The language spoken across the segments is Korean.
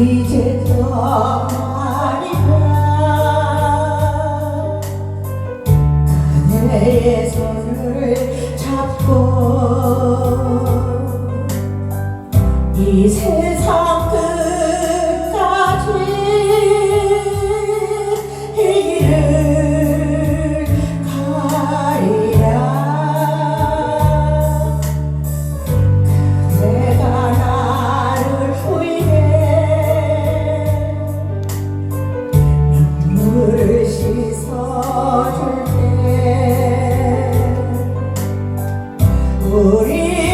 이제 세상 우리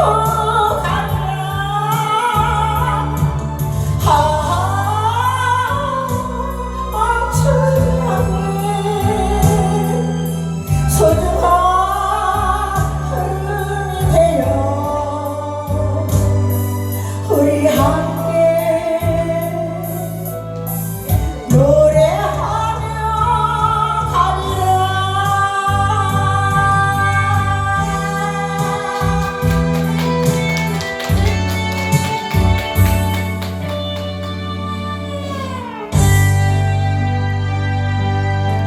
Oh.